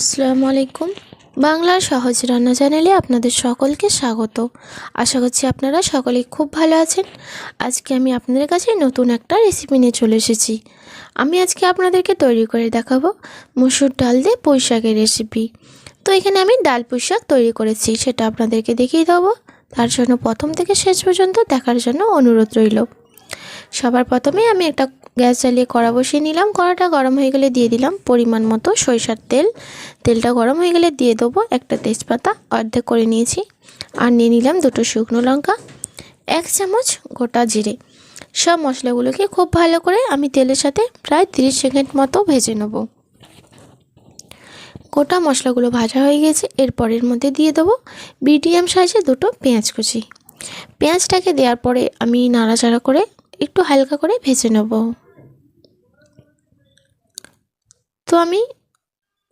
আসসালামু আলাইকুম। বাংলার সহজ রান্না চ্যানেলে আপনাদের সকলকে স্বাগত। আশা করছি আপনারা সকলেই খুব ভালো আছেন। আজকে আমি আপনাদের কাছে নতুন একটা রেসিপি নিয়ে চলে এসেছি। আমি আজকে আপনাদেরকে তৈরি করে দেখাবো মুসুর ডাল দিয়ে পুঁই শাকের রেসিপি তো এখানে আমি ডাল পুঁই শাক তৈরি করেছি, সেটা আপনাদেরকে দেখিয়ে দেবো। তার জন্য প্রথম থেকে শেষ পর্যন্ত দেখার জন্য অনুরোধ রইল। সবার প্রথমে আমি একটা গ্যাস জ্বালিয়ে কড়া বসিয়ে নিলাম। কড়াটা গরম হয়ে গেলে দিয়ে দিলাম পরিমাণ মতো সরিষার তেল। তেলটা গরম হয়ে গেলে দিয়ে দেবো একটা তেজপাতা, অর্ধেক করে নিয়েছি। আর নিয়ে নিলাম দুটো শুকনো লঙ্কা, এক চামচ গোটা জিরে। সব মশলাগুলোকে খুব ভালো করে আমি তেলের সাথে প্রায় তিরিশ সেকেন্ড মতো ভেজে নেব। গোটা মশলাগুলো ভাজা হয়ে গেছে। এরপর এর মধ্যে দিয়ে দেবো মিডিয়াম সাইজে দুটো পেঁয়াজ কুচি। পেঁয়াজটাকে দেওয়ার পরে আমি নাড়াচাড়া করে একটু হালকা করে ভেজে নেব। তো আমি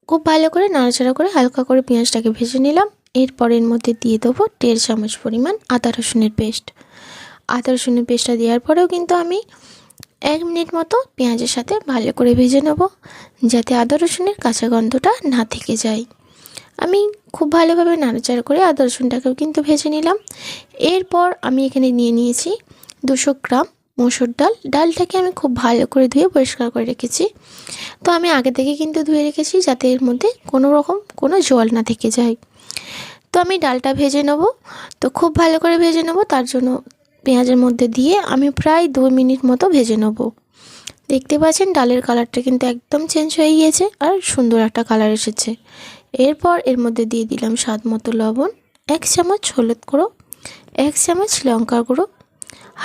খুব ভালো করে নাড়াচাড়া করে হালকা করে পেঁয়াজটাকে ভেজে নিলাম। এরপর এর মধ্যে দিয়ে দেবো দেড় চামচ পরিমাণ আদা রসুনের পেস্ট। আদা রসুনের পেস্টটা দেওয়ার পরেও কিন্তু আমি এক মিনিট মতো পেঁয়াজের সাথে ভালো করে ভেজে নেব, যাতে আদা রসুনের কাঁচা গন্ধটা না থেকে যায়। আমি খুব ভালোভাবে নাড়াচাড়া করে আদা রসুনটাকেও কিন্তু ভেজে নিলাম। এরপর আমি এখানে নিয়ে নিয়েছি দুশো গ্রাম মসুর ডাল। ডালটাকে আমি খুব ভালো করে ধুয়ে পরিষ্কার করে রেখেছি। তো আমি আগে থেকে কিন্তু ধুয়ে রেখেছি যাতে এর মধ্যে কোনো রকম কোনো জল না থেকে যায়। তো আমি ডালটা ভেজে নেব। তো খুব ভালো করে ভেজে নেব। তার জন্য পেঁয়াজের মধ্যে দিয়ে আমি প্রায় দু মিনিট মতো ভেজে নেব। দেখতে পাচ্ছেন ডালের কালারটা কিন্তু একদম চেঞ্জ হয়ে গিয়েছে আর সুন্দর একটা কালার এসেছে। এরপর এর মধ্যে দিয়ে দিলাম স্বাদ মতো লবণ, এক চামচ হলুদ গুঁড়ো, এক চামচ লঙ্কা গুঁড়ো,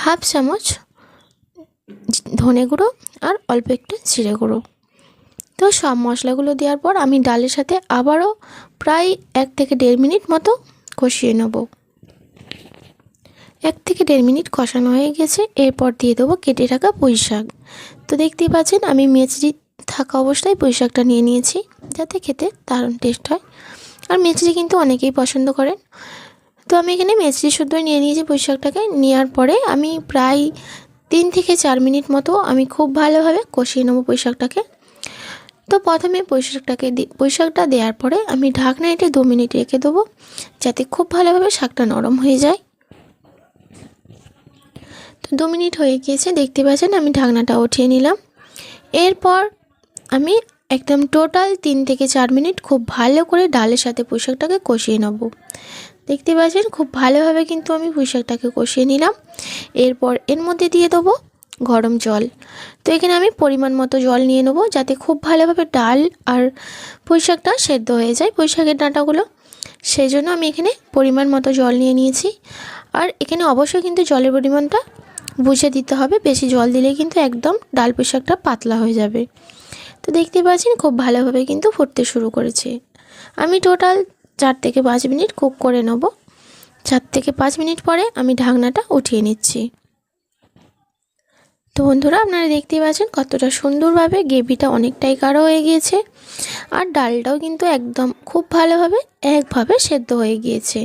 হাফ চামচ ধনে গুঁড়ো আর অল্প একটু জিরে গুঁড়ো। তো সব মশলাগুলো দেওয়ার পর আমি ডালের সাথে আবারও প্রায় এক থেকে দেড় মিনিট মতো কষিয়ে নেব। এক থেকে দেড় মিনিট কষানো হয়ে গেছে, এরপর দিয়ে দেবো কেটে রাখা পুঁই শাক। তো দেখতেই পাচ্ছেন, আমি মেচড়ি থাকা অবস্থায় পুঁই শাকটা নিয়ে নিয়েছি, যাতে খেতে দারুণ টেস্ট হয়। আর মেচড়ি কিন্তু অনেকেই পছন্দ করেন। তো আমি এখানে মেচড়ি শুদ্ধ নিয়ে নিয়েছি পুঁই শাকটাকে, নেওয়ার পরে আমি প্রায় তিন থেকে চার মিনিট মতো আমি খুব ভালোভাবে কষিয়ে নেব পুঁই শাকটাকে তো প্রথমে পুঁই শাকটাকে পুঁই শাকটা দেওয়ার পরে আমি ঢাকনা এটে দু মিনিট রেখে দেবো, যাতে খুব ভালোভাবে শাকটা নরম হয়ে যায়। তো দু মিনিট হয়ে গিয়েছে, দেখতে পাচ্ছেন আমি ঢাকনাটা উঠিয়ে নিলাম। এরপর আমি একদম টোটাল তিন থেকে চার মিনিট খুব ভালো করে ডালের সাথে পোশাকটাকে কষিয়ে নেব। দেখতে পাচ্ছেন, খুব ভালোভাবে কিন্তু আমি পোশাকটাকে কষিয়ে নিলাম। এরপর এর মধ্যে দিয়ে দেবো গরম জল। তো এখানে আমি পরিমাণ মতো জল নিয়ে নেব যাতে খুব ভালোভাবে ডাল আর পুঁইশাকটা সেদ্ধ হয়ে যায়, পুঁইশাকের ডাঁটাগুলো। সেই জন্য আমি এখানে পরিমাণ মতো জল নিয়ে নিয়েছি। আর এখানে অবশ্যই কিন্তু জলের পরিমাণটা বুঝে দিতে হবে, বেশি জল দিলে কিন্তু একদম ডাল পুঁইশাকটা পাতলা হয়ে যাবে। তো দেখতে পাচ্ছেন, খুব ভালোভাবে কিন্তু ফুটতে শুরু করেছে। আমি টোটাল চার থেকে পাঁচ মিনিট কুক করে নেব। চার থেকে পাঁচ মিনিট পরে আমি ঢাকনাটা উঠিয়ে নিচ্ছি। তো বন্ধুরা, আপনারা দেখতেই পাচ্ছেন কতটা সুন্দরভাবে গ্রেভিটা অনেকটাই গাঢ় হয়ে গিয়েছে আর ডালটাও কিন্তু একদম খুব ভালোভাবে একভাবে সেদ্ধ হয়ে গিয়েছে।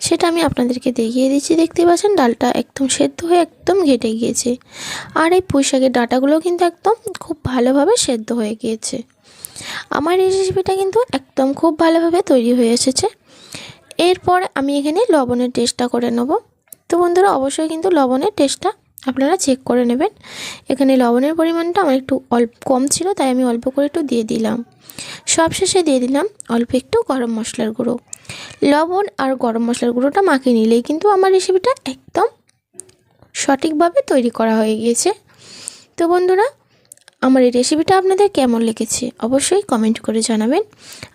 সেটা আমি আপনাদেরকে দেখিয়ে দিচ্ছি দেখতে পাচ্ছেন ডালটা একদম সেদ্ধ হয়ে একদম ঘেটে গিয়েছে। আর এই পুঁই শাকের ডাঁটাগুলো কিন্তু একদম খুব ভালোভাবে সেদ্ধ হয়ে গিয়েছে। আমার এই রেসিপিটা কিন্তু একদম খুব ভালোভাবে তৈরি হয়ে এসেছে। এরপর আমি এখানে লবণের টেস্টটা করে নেব। তো বন্ধুরা, অবশ্যই কিন্তু লবণের টেস্টটা আপনারা চেক করে নেবেন। এখানে লবণের পরিমাণটা আমার একটু অল্প কম ছিল, তাই আমি অল্প করে একটু দিয়ে দিলাম। সবশেষে দিয়ে দিলাম অল্প একটু গরম মশলার গুঁড়ো। লবণ আর গরম মশলার গুঁড়োটা মাখিয়ে নিলেই কিন্তু আমার রেসিপিটা একদম সঠিকভাবে তৈরি করা হয়ে গিয়েছে। তো বন্ধুরা আমার এই রেসিপিটা আপনাদের কেমন লেগেছে অবশ্যই কমেন্ট করে জানাবেন।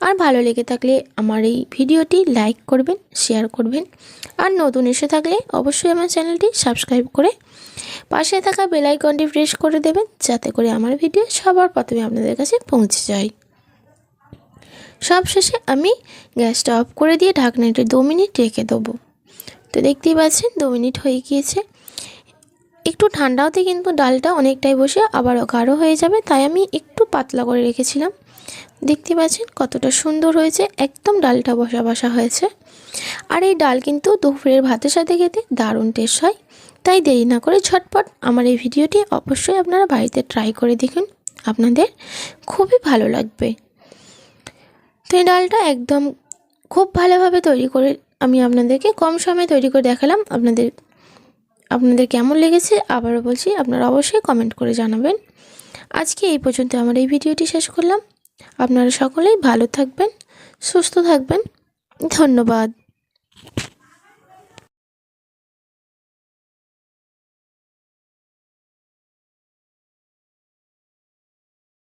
আর ভালো লেগে থাকলে আমার এই ভিডিওটি লাইক করবেন শেয়ার করবেন। আর নতুন এসে থাকলে অবশ্যই আমার চ্যানেলটি সাবস্ক্রাইব করে পাশে থাকা বেলাইকনটি প্রেস করে দেবেন, যাতে করে আমার ভিডিও সবার প্রথমে আপনাদের কাছে পৌঁছে যায়। সবশেষে আমি গ্যাসটা অফ করে দিয়ে ঢাকনাটা দু মিনিট রেখে দেবো। তো দেখতেই পাচ্ছেন, দু মিনিট হয়ে গিয়েছে। একটু ঠান্ডা হতে কিন্তু ডালটা অনেকটাই বসে আবারও গাঢ় হয়ে যাবে, তাই আমি একটু পাতলা করে রেখেছিলাম। দেখতে পাচ্ছেন কতটা সুন্দর হয়েছে, একদম ডালটা বসা বসা হয়েছে। আর এই ডাল কিন্তু দুপুরের ভাতের সাথে খেতে দারুণ টেস্ট হয়, তাই দেরি না করে ঝটপট আমার এই ভিডিওটি অবশ্যই আপনারা বাড়িতে ট্রাই করে দেখুন, আপনাদের খুবই ভালো লাগবে। তো এই ডালটা একদম খুব ভালোভাবে তৈরি করে আমি আপনাদেরকে কম সময়ে তৈরি করে দেখালাম, আপনাদের আপনাদের কেমন লেগেছে আবারও বলছি, আপনারা অবশ্যই কমেন্ট করে জানাবেন। আজকে এই পর্যন্ত আমার এই ভিডিওটি শেষ করলাম। আপনারা সকলেই ভালো থাকবেন, সুস্থ থাকবেন। ধন্যবাদ।